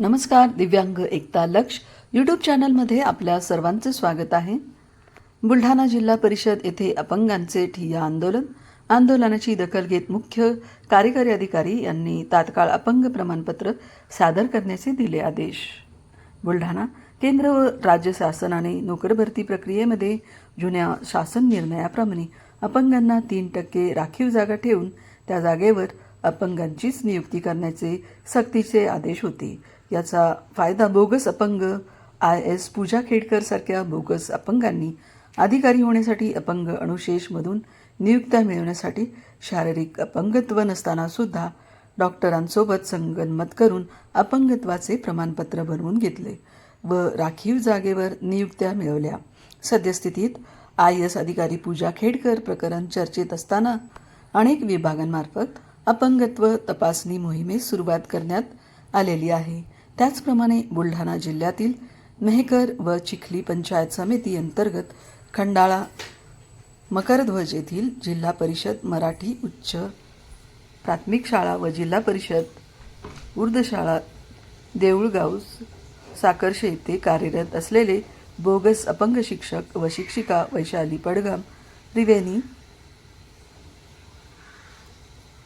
नमस्कार दिव्यांग एकता लक्ष. यूट्यूब चॅनलमध्ये आपल्या सर्वांचे स्वागत आहे. बुलढाणा जिल्हा परिषद येथे अपंगांचे ठिय्या आंदोलन. आंदोलनाची दखल घेत मुख्य कार्यकारी अधिकारी यांनी तात्काळ अपंग प्रमाणपत्र सादर करण्याचे दिले आदेश. बुलढाणा केंद्र व राज्य शासनाने नोकरभरती प्रक्रियेमध्ये जुन्या शासन निर्णयाप्रमाणे अपंगांना तीन टक्के राखीव जागा ठेवून त्या जागेवर अपंगांचीच नियुक्ती करण्याचे सक्तीचे आदेश होते. याचा फायदा बोगस अपंग आय एस पूजा खेडकर सारख्या बोगस अपंगांनी अधिकारी होण्यासाठी अपंग अनुशेषमधून नियुक्त्या मिळवण्यासाठी शारीरिक अपंगत्व नसताना सुद्धा डॉक्टरांसोबत संगनमत करून अपंगत्वाचे प्रमाणपत्र बनवून घेतले व राखीव जागेवर नियुक्त्या मिळवल्या. सद्यस्थितीत आय एस अधिकारी पूजा खेडकर प्रकरण चर्चेत असताना अनेक विभागांमार्फत अपंगत्व तपासणी मोहिमेस सुरुवात करण्यात आलेली आहे. त्याचप्रमाणे बुलढाणा जिल्ह्यातील मेहकर व चिखली पंचायत समिती अंतर्गत खंडाळा मकरध्वज येथील जिल्हा परिषद मराठी उच्च प्राथमिक शाळा व जिल्हा परिषद उर्द शाळा देऊळगाव साकर्षे येथे कार्यरत असलेले बोगस अपंग शिक्षक व शिक्षिका वैशाली पडगाम त्रिवेणी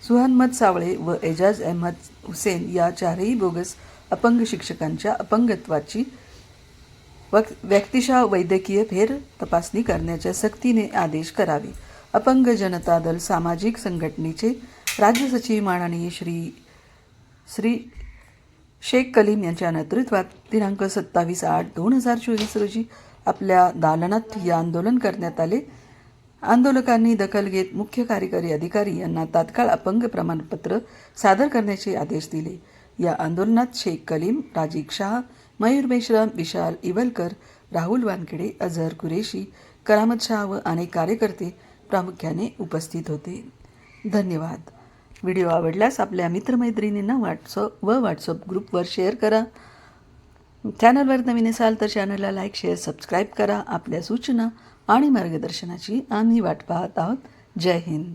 सुहानमद सावळे व एजाज अहमद हुसेन या चारही बोगस अपंग शिक्षकांच्या अपंगत्वाची वक व्यक्तिशः वैद्यकीय फेर तपासणी करण्याच्या सक्तीने आदेश करावे. अपंग जनता दल सामाजिक संघटनेचे राज्य सचिव माननीय श्री श्री शेख कलीम यांच्या नेतृत्वात दिनांक सत्तावीस आठ दोन हजार चोवीस रोजी आपल्या दालनात या आंदोलन करण्यात आले. आंदोलकांनी दखल घेत मुख्य कार्यकारी अधिकारी यांना तात्काळ अपंग प्रमाणपत्र सादर करण्याचे आदेश दिले. या आंदोलनात शेख कलीम राजीव शाह मयूर मेश्राम विशाल इवलकर राहुल वानखेडे अझहर कुरेशी करामत शाह व अनेक कार्यकर्ते प्रामुख्याने उपस्थित होते. धन्यवाद. व्हिडिओ आवडल्यास आपल्या मित्रमैत्रिणींना व्हॉट्सअप व व्हॉट्सअप ग्रुपवर शेअर करा. चॅनलवर नवीन असाल तर चॅनलला लाईक शेअर सबस्क्राईब करा. आपल्या सूचना आणि मार्गदर्शनाची आम्ही वाट पाहत आहोत. जय हिंद.